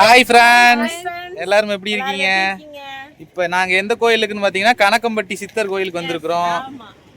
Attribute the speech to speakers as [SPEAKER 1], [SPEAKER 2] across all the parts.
[SPEAKER 1] Hi friends எல்லாரும் எப்படி இருக்கீங்க? இப்போ நாங்கள் எந்த கோயிலுக்குன்னு பார்த்தீங்கன்னா கணக்கம்பட்டி சித்தர் கோயிலுக்கு வந்திருக்கிறோம்.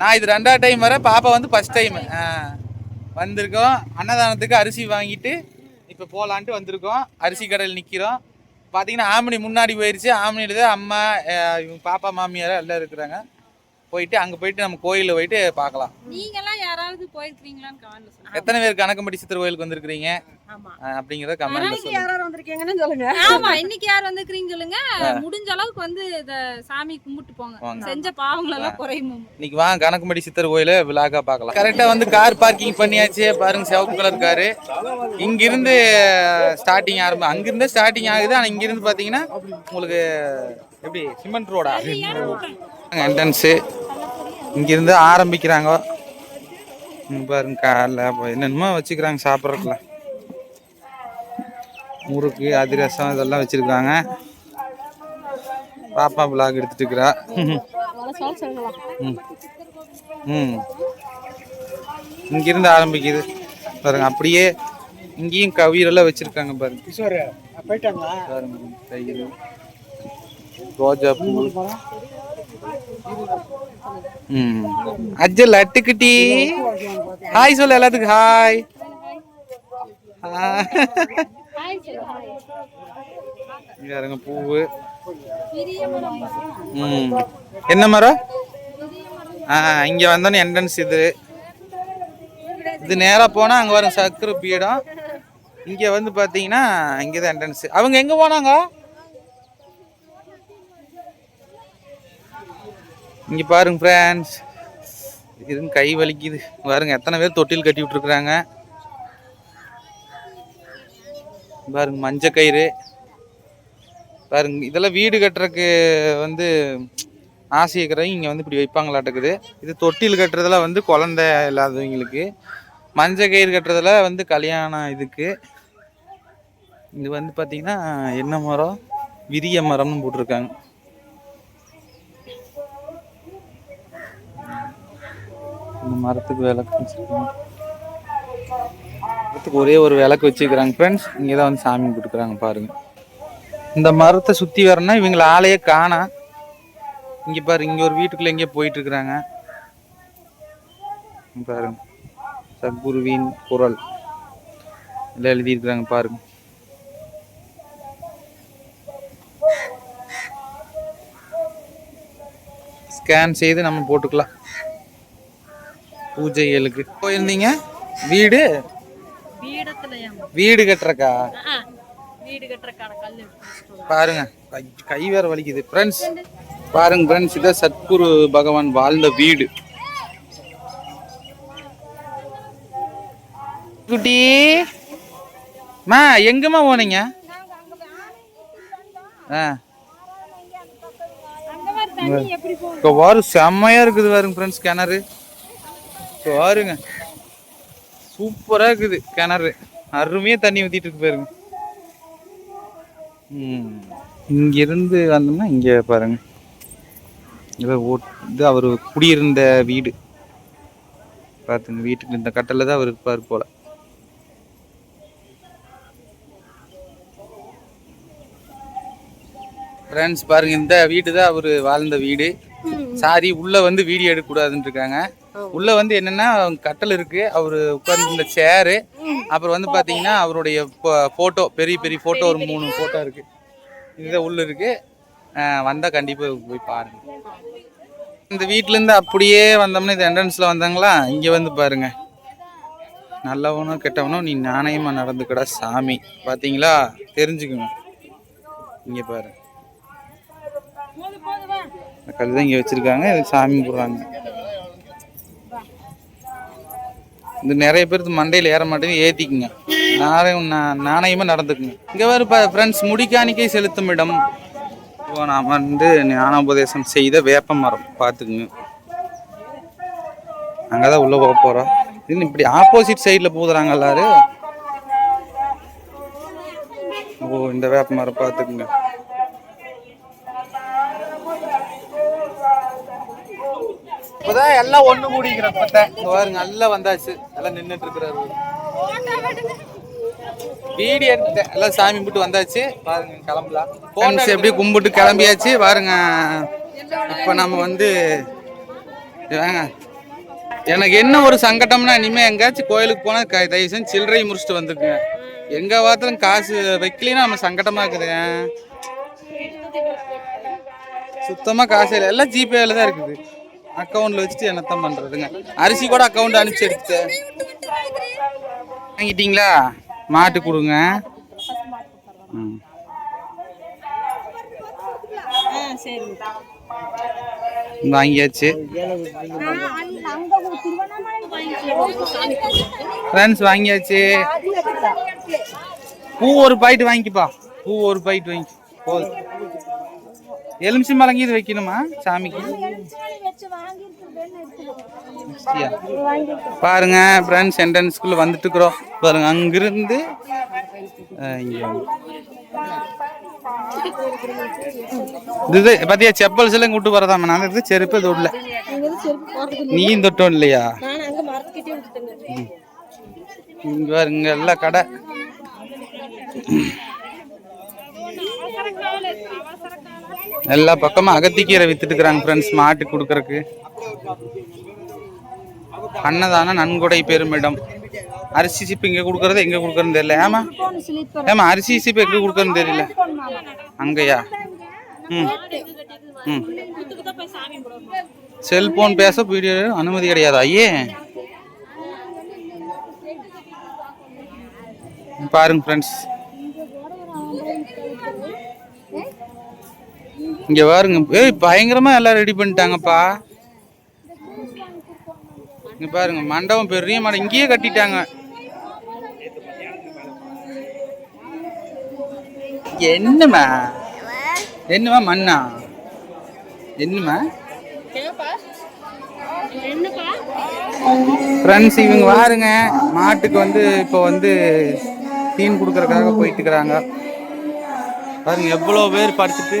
[SPEAKER 1] நான் இது ரெண்டாவது டைம் வர பாப்பா வந்து ஃபர்ஸ்ட் டைம் வந்திருக்கோம். அன்னதானத்துக்கு அரிசி வாங்கிட்டு இப்போ போகலான்ட்டு வந்திருக்கோம். அரிசி கடையில் நிற்கிறோம் பார்த்தீங்கன்னா ஆமணி முன்னாடி போயிருச்சு. ஆமணியில் தான் அம்மா பாப்பா மாமியார் எல்லாம் இருக்கிறாங்க. போயிட்டு அங்கே போயிட்டு நம்ம கோயிலில் போயிட்டு பார்க்கலாம்.
[SPEAKER 2] நீங்கெல்லாம் யாராவது போயிருக்கீங்களான்னு கமெண்ட்ல சொல்லுங்க.
[SPEAKER 1] எத்தனை பேர் கணக்கம்பட்டி சித்தர் கோயிலுக்கு அஹ், அப்படிங்கிறத கமெண்ட்ல சொல்லுங்க.
[SPEAKER 3] யாராவது வந்திருக்கீங்கன்னு சொல்லுங்க.
[SPEAKER 2] ஆமா இன்னைக்கு யார் வந்திருக்கீங்க சொல்லுங்க. முடிஞ்ச அளவுக்கு வந்து இத சாமி கும்பிட்டு போங்க. செஞ்ச பாவங்கள் எல்லாம் குறையும்?
[SPEAKER 1] இன்னைக்கு வாங்க கணக்கும்படி சித்தர் கோயில விழாக்கா பார்க்கலாம். கரெக்டா வந்து கார் பார்க்கிங் பண்ணியாச்சு. பாருங்க சிவப்பு கலர் காரு இங்கிருந்து ஸ்டார்டிங் ஆரம்பம் அங்கிருந்து ஸ்டார்டிங் ஆகுது. ஆனா இங்கிருந்து பாத்தீங்கன்னா உங்களுக்கு எப்படி சிமெண்ட் ரோடா என்ட்ரன்ஸு இங்கிருந்து ஆரம்பிக்கிறாங்க. பாருங்க காலைல என்னென்னமோ வச்சுக்கிறாங்க சாப்பிட்றதுல முறுக்கு அதிரசம் இதெல்லாம் வச்சிருக்காங்க. பாப்பா விளாக் எடுத்துட்டு இருக்கிறா ம். ம். இங்கிருந்து ஆரம்பிக்குது. பாருங்க அப்படியே இங்கேயும் கவியெல்லாம் வச்சிருக்காங்க பாருங்க.
[SPEAKER 3] போயிட்டாங்களா?
[SPEAKER 1] பாருங்க ரோஜா பூ ம் அஜல் ஹாய் சொல்லு எல்லாத்துக்கும் ஹாய் யாருங்க பூவு. ம். என்ன மரம்? ஆ இங்க வந்தோன்னே என்ட்ரன்ஸ் இது. இது நேராக போனால் அங்கே வரும் சக்கர பீடம். இங்கே வந்து பார்த்தீங்கன்னா இங்கே தான் என்ட்ரன்ஸ் அவங்க எங்கே போனாங்க? இங்கே பாருங்க ஃப்ரெண்ட்ஸ் இதுன்னு கை வலிக்குது. பாருங்க எத்தனை பேர் தொட்டில் கட்டி விட்டுருக்குறாங்க. பாருங்க மஞ்ச கயிறு. பாருங்க இதெல்லாம் வீடு கட்டுறக்கு வந்து ஆசை இருக்கிறவங்க இங்கே வந்து இப்படி வைப்பாங்களாட்டுக்குது. இது தொட்டில் கட்டுறதுல வந்து குழந்தை இல்லாதவங்களுக்கு. மஞ்ச கயிறு கட்டுறதுல வந்து கல்யாணம் இதுக்கு. இது வந்து பார்த்திங்கன்னா என்ன மரம்? விரிய மரம்னு போட்டிருக்காங்க. இந்த மரத்துக்கு விளக்கு வச்சிருக்காங்க. மரத்துக்கு ஒரே ஒரு விளக்கு வச்சுக்கிறாங்க ஃப்ரெண்ட்ஸ் இங்கே தான் வந்து சாமி கொடுக்குறாங்க பாருங்க. இந்த மரத்தை சுற்றி வரனா இவங்கள ஆளையே காணா. இங்கே பாரு இங்கே ஒரு வீட்டுக்குள்ளே எங்கேயோ போயிட்டுருக்குறாங்க. பாருங்க. சத்குருவின் குரல். எல்லாம் எழுதியிருக்கிறாங்க பாருங்க. ஸ்கேன் செய்து நம்ம போட்டுக்கலாம். பூஜைகளுக்கு போயிருந்தீங்க? வீடு? வீடு கட்டுறக்கா?
[SPEAKER 2] வீடு
[SPEAKER 1] பாருங்க கை கை வேற வலிக்குது. ஃப்ரெண்ட்ஸ் பாருங்க ஃப்ரெண்ட்ஸ் இதான் சத்குரு பகவான் வாழ்ந்த வீடு. குட்டி மா எங்கம்மா போனீங்க? ஆ. இப்போ வாரு செம்மையா இருக்குது பாருங்க ஃப்ரெண்ட்ஸ் கிணறு. இப்போ வாருங்க சூப்பரா இருக்குது கிணறு. அருமையா தண்ணி ஊத்திட்டு இருக்கு பாருங்க. இங்கிருந்து வந்தோம்னா இங்க பாருங்க. இத ஓட்- இது அவர் குடியிருந்த வீடு. பார்த்துங்க வீட்டுக்கு இந்த கட்டல தான் அவர் இருப்பார் போல. ஃப்ரெண்ட்ஸ் பாருங்க இந்த வீடு தான் அவர் வாழ்ந்த வீடு. சாரி உள்ள வந்து வீடியோ எடுக்கக்கூடாதுன்னு இருக்காங்க. உள்ள வந்து என்னன்னா கட்டல் இருக்கு. அவர் உட்கார்ந்து சேரு அப்புறம் வந்து பாத்தீங்கன்னா அவருடைய போட்டோ பெரிய பெரிய போட்டோ ஒரு மூணு போட்டோ இருக்கு. இதுதான் உள்ள இருக்கு. வந்தா கண்டிப்பா போய் பாருங்க. இந்த வீட்ல இருந்து அப்படியே வந்தோம்னா இது என்ட்ரன்ஸ்ல வந்தாங்களா? இங்க வந்து பாருங்க. நல்லவனோ கெட்டவனோ நீ நாணயமா நடந்துக்கடா சாமி. பாத்தீங்களா? தெரிஞ்சுக்கோங்க. இங்க பாரு கல் தான் இங்க வச்சிருக்காங்க. சாமி கும்பிடுறாங்க இது நிறைய பேருக்கு மண்டையில் ஏற மாட்டேங்குது ஏற்றிக்குங்க நாணயம் நா- நடந்துக்குங்க. நடந்துக்குங்க வேறு இப்போ ஃப்ரெண்ட்ஸ் முடிக்காணிக்கை செலுத்தும் இடம். இப்போ நாம் வந்து ஞானோபதேசம் செய்த வேப்ப மரம். பார்த்துக்குங்க. அங்கதான் உள்ளே போக போகிறோம் இது இப்படி ஆப்போசிட் சைடில் போதுறாங்க எல்லாரும் ஓ இந்த வேப்ப மரம் பார்த்துக்குங்க. இப்போதான் எல்லாம் ஒண்ணு கூடிக்கிறோம் பார்த்தேன் இங்க பாருங்க எல்லாம் வந்தாச்சு. எல்லாம் நின்னுட்டு இருக்கிறாரு வீடு எடுத்து எல்லாம் சாமி கும்பிட்டு வந்தாச்சு. பாருங்க கிளம்பலாம். ஃப்ரெண்ட்ஸ் எப்படி கும்பிட்டு கிளம்பியாச்சு? பாருங்க. இப்போ நம்ம வந்து வாங்க. எனக்கு என்ன ஒரு சங்கடம்னா இனிமே எங்கேயாச்சும் கோயிலுக்கு போனா க தயவு செஞ்சு சில்லறை முடிச்சுட்டு வந்துருக்குங்க எங்க பார்த்தாலும் காசு வைக்கலைன்னா நம்ம சங்கடமா இருக்குதுங்க சுத்தமா காசு இல்லை. எல்லாம் ஜிபேல தான் இருக்குது. அக்கௌண்ட்ல வச்சுட்டு என்னத்தான் பண்றதுங்க? அரிசி கூட அக்கௌண்ட் அனுப்பிச்சு எடுத்து வாங்கிட்டீங்களா? மாட்டு கொடுங்க. ம். வாங்கியாச்சு. ஃப்ரெண்ட்ஸ் வாங்கியாச்சு. பூ ஒரு பாயிட் வாங்கிப்பா. பூ ஒரு பாயிட் வாங்கி. போதும். எலுமிச்சி மலங்கி இது வைக்கணுமா சாமிக்கு? பாருங்க ஃப்ரெண்ட்ஸ் என்ட்ரன்ஸ்குள்ள வந்துட்டு இருக்கிறோம் பாருங்க அங்கிருந்து. இது பாத்தியா செப்பல்ஸ் எல்லாம் கூட்டு வரதாம நான் இது செருப்பு தொடல நீயும் தொட்டோம் இல்லையா? இங்க பாருங்க எல்லாம் கடை. எல்லா பக்கமும் அகத்திக்கீரை வித்துட்டு இருக்கிறாங்க ஃப்ரெண்ட்ஸ் மாட்டுக்கு கொடுக்கறக்கு. அன்னதானம் நன்கொடை பெருமிடம். அரிசி சிப்பு இங்க கொடுக்கறது எங்க கொடுக்கறதுன்னு தெரியல. ஏமா ஏமா அரிசி சிப்பு எங்க கொடுக்கறதுன்னு தெரியல. அங்கயா? ம். ம். செல்போன் பேச வீடியோ அனுமதி கிடையாதா? ஐயே. பாருங்க ஃப்ரெண்ட்ஸ் இங்க பாருங்க. ஏய் பயங்கரமா எல்லாம் ரெடி பண்ணிட்டாங்கப்பா. இங்க பாருங்க மண்டபம் பெரிய மண்டபம். இங்கேயே கட்டிட்டாங்க. என்னம்மா? என்னம்மா மண்ணா? என்னம்மா? ஃப்ரெண்ட்ஸ் இவங்க பாருங்க மாட்டுக்கு வந்து இப்போ வந்து தீன் கொடுக்கறதுக்காக போயிட்டு இருக்கிறாங்க. பாருங்க எவ்வளோ பேர் படுத்துட்டு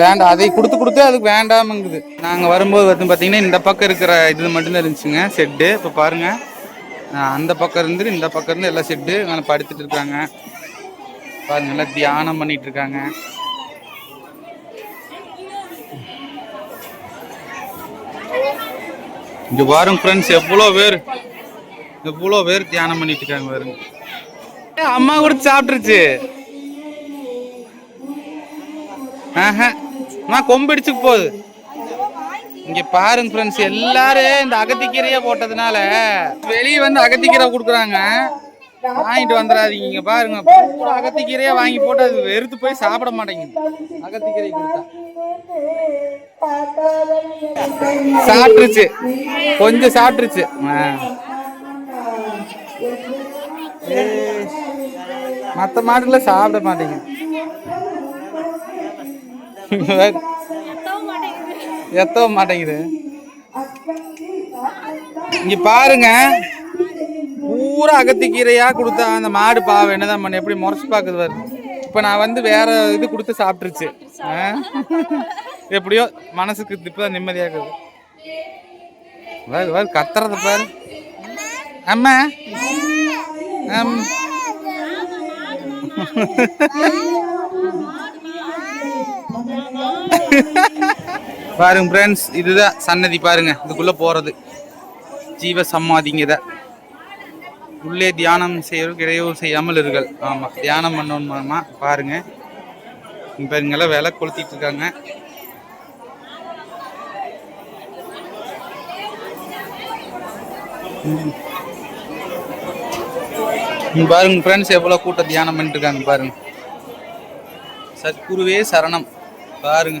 [SPEAKER 1] வேண்டாம். அதை கொடுத்து கொடுத்து அதுக்கு வேண்டாமங்குது. நாங்கள் வரும்போது வந்து பார்த்தீங்கன்னா இந்த பக்கம் இருக்கிற இது மட்டும்தான் இருந்துச்சுங்க செட்டு இப்போ பாருங்க. அந்த பக்கம் இருந்து இந்த பக்கம் இருந்து எல்லாம் செட்டு நல்லா படுத்துட்டு இருக்காங்க. பாருங்க எல்லாம் தியானம் பண்ணிட்டு இருக்காங்க. இங்க பாருங்க ஃப்ரெண்ட்ஸ் எவ்வளோ பேர் எவ்வளோ பேர் தியானம் பண்ணிட்டு இருக்காங்க பாருங்க. ஏ, அம்மா கூட சாப்பிட்டுருச்சு. ஆஹா. அம்மா கொம்பிடிச்சுக்கு போகுது. இங்க பாருங்க ஃப்ரெண்ட்ஸ் எல்லாரும் இந்த அகத்திக்கீரைய போட்டதுனால வெளியே வந்து அகத்திக்கீரை கொடுக்குறாங்க. வாங்கிட்டு வந்துடாதீங்க இங்க பாருங்க பூரா அகத்திக்கீரையே வாங்கி போட்டு அது வெறுத்து போய் சாப்பிட மாட்டேங்குது. அகத்திக்கீரை கொடுத்தா. சாப்பிட்டுருச்சு. கொஞ்சம் சாப்பிட்டுருச்சு. மற்ற மாட்டுல சாப்பிட மாட்டேங்குது. எத்தவும் மாட்டேங்குது. இங்க பாருங்க. பூரா அகத்திக்கீரையா கொடுத்தா அந்த மாடு பாவம். என்னதான் பண்ண? எப்படி முறைச்சு பாக்குது பாரு. இப்ப நான் வந்து வேற இது கொடுத்து சாப்பிட்டுருச்சு. ஆ? எப்படியோ மனசுக்கு இப்பதான் நிம்மதியா இருக்குது. வேறு பாரு கத்துறத பாரு. அம்மா. அம். பாருங்க ஃப்ரெண்ட்ஸ் இதுதான் சன்னதி பாருங்க. இதுக்குள்ள போறது. ஜீவ சமாதிங்கத. உள்ளே தியானம் செய்யறோம் கிடையவும் செய்யாமல் இருக்கல் ஆமா தியானம் பண்ணணுமா பாருங்க. இங்க பாருங்க எல்லாம் விலை கொளுத்திட்டு இருக்காங்க. பாருங்க ஃப்ரெண்ட்ஸ் எவ்வளவு கூட்டம் தியானம் பண்ணிட்டு இருக்காங்க பாருங்க. சத்குருவே சரணம். பாருங்க.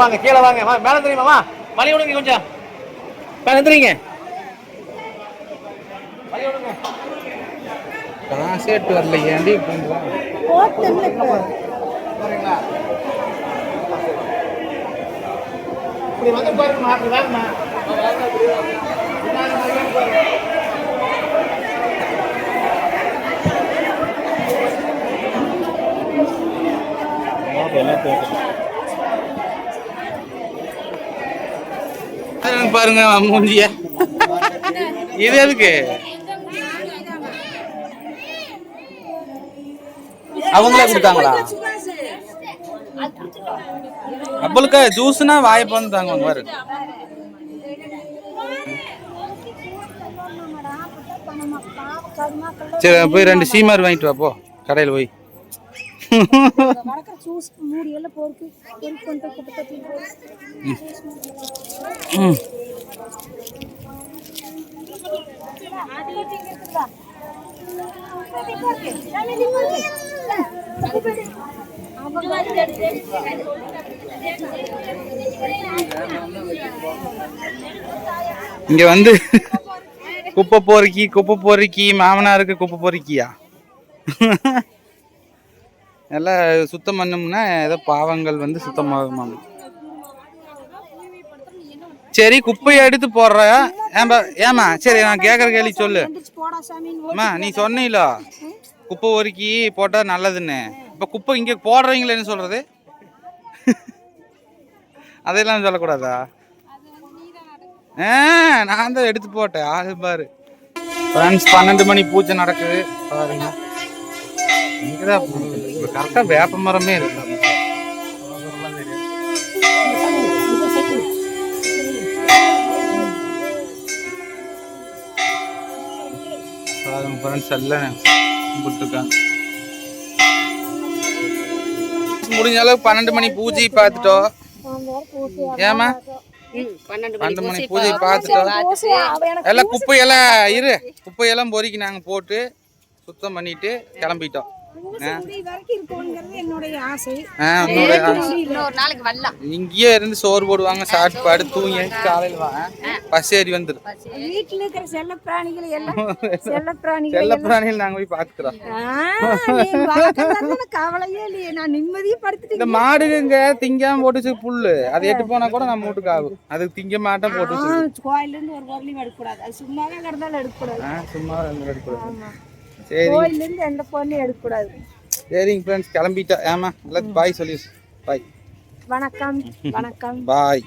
[SPEAKER 4] வாங்க கீழே வாங்க. வா, மேல தெரியுமாமா வழி விடுங்க கொஞ்சம். மேல விடுங்க.
[SPEAKER 1] காசேட்டு வரல ஏன்டி இப்படி
[SPEAKER 4] வந்து பின்னாடி பாருங்க.
[SPEAKER 1] மூஞ்சிய. இது எதுக்கு? அவங்களே கொடுத்தாங்களா? அப்பளுக்கு ஜூஸ்னா வாயை வந்து தாங்க பாரு. சரி போய் ரெண்டு சீமார் வாங்கிட்டு வா போ. கடையில் போய். இங்க வந்து குப்பை பொறுக்கி குப்பை பொறுக்கி மாமனாருக்கு குப்பை பொறுக்கியா? எல்லாம் சுத்தம் பண்ணோம்னா ஏதோ பாவங்கள் வந்து சுத்தமாகுமாம். சரி குப்பையை எடுத்து போடுற. ஏன்பா ஏமா சரி நான் கேட்குற கேள்வி சொல்லு. அம்மா நீ சொன்னீங்களோ குப்பை ஒருக்கி போட்டால் நல்லதுன்னு. இப்போ குப்பை இங்கே போடுறீங்களேன்னு சொல்கிறது அதெல்லாம் சொல்லக்கூடாதா? ஆ நான் தான் எடுத்து போட்டேன். ஆளு பாரு. ஃப்ரெண்ட்ஸ் பன்னெண்டு மணி பூஜை நடக்குது. பாருங்க. இங்கதான் கரெக்டாக வேப்ப மரமே இருக்கு பாருங்க ஃப்ரெண்ட்ஸ் எல்லாம் கும்பிட்டுருக்காங்க. முடிஞ்ச அளவுக்கு பன்னெண்டு மணி பூஜை பார்த்துட்டோம். ஏமா பன்னெண்டு மணி பூஜை பார்த்துட்டோம். எல்லாம் குப்பையெல்லாம் இரு குப்பையெல்லாம் பொறுக்கி நாங்கள் போட்டு சுத்தம் பண்ணிட்டு கிளம்பிட்டோம். இங்கேயே இருந்து சோறு போடுவாங்க சாப்பிட்டு பாடு தூங்கி காலையில் வா. பஸ் ஏறி வந்துடும்
[SPEAKER 3] வீட்டுல இருக்கிற செல்ல பிராணிகள் எல்லாம் செல்ல பிராணிகள்
[SPEAKER 1] செல்ல பிராணிகள் நாங்கள் போய் பார்த்துக்குறோம்
[SPEAKER 3] கவலையே இல்லையே. நான் நிம்மதியா படுத்துட்டு
[SPEAKER 1] இந்த மாடுங்க திங்காம போட்டுச்சு புல்லு. அதை எட்டு போனா கூட நம்ம வீட்டுக்கு ஆகும். அது திங்க மாட்டோம் போட்டு.
[SPEAKER 3] கோயில இருந்து ஒரு பொருளையும் அது சும்மாவே கிடந்தாலும் எடுக்கக்கூடாது.
[SPEAKER 1] ஆ சும்மா ரெண்டு எடுக்கூடாது சரி.
[SPEAKER 3] கோயில இருந்து எந்த பொருளையும் எடுக்கக்கூடாது.
[SPEAKER 1] சரிங்க ஃப்ரெண்ட்ஸ் கிளம்பிட்டா. ஏமா எல்லாத்துக்கும் பாய் சொல்லி பாய்
[SPEAKER 3] வணக்கம். வணக்கம்.
[SPEAKER 1] பாய்